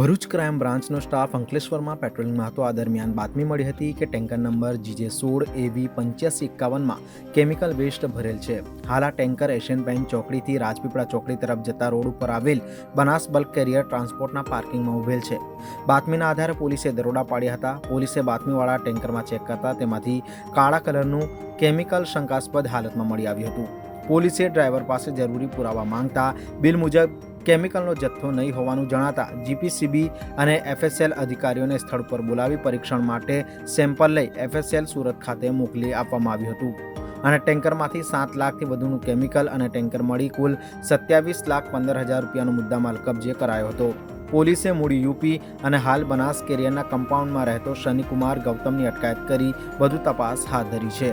Bharuch crime બ્રાન્ચનો staff અંકલેશ્વરમાં પેટ્રોલિંગમાં હતો આ દરમિયાન બાતમી મળી હતી કે ટેન્કર નંબર જીજે સોળ એવી પંચ્યાસી એકાવનમાં કેમિકલ વેસ્ટ ભરેલ છે. હાલ આ ટેન્કર એશિયન પેન્ટ ચોકડીથી રાજપીપળા ચોકડી તરફ જતા રોડ ઉપર આવેલ બનાસ બલ્ક કેરિયર ટ્રાન્સપોર્ટના પાર્કિંગમાં ઉભેલ છે. બાતમીના આધારે પોલીસે દરોડા પાડ્યા હતા. પોલીસે બાતમીવાળા ટેન્કરમાં ચેક કરતા તેમાંથી કાળા કલરનું કેમિકલ શંકાસ્પદ હાલતમાં મળી આવ્યું હતું. પોલીસે ડ્રાઈવર પાસે જરૂરી પુરાવા માંગતા બિલ મુજબ કેમિકલનો જથ્થો નહીં હોવાનું જણાતા જીપીસીબી અને એફએસએલ અધિકારીઓને સ્થળ પર બોલાવી પરીક્ષણ માટે સેમ્પલ લઈ એફએસએલ સુરત ખાતે મોકલી આપવામાં આવ્યું હતું. અને ટેન્કરમાંથી સાત લાખથી વધુનું કેમિકલ અને ટેન્કર મળી કુલ સત્યાવીસ લાખ પંદર હજાર રૂપિયાનો મુદ્દામાલ કબજે કરાયો હતો. પોલીસે મૂળ યુપી અને હાલ બનાસ કેરિયરના કમ્પાઉન્ડમાં રહેતો શનિકુમાર ગૌતમની અટકાયત કરી વધુ તપાસ હાથ ધરી છે.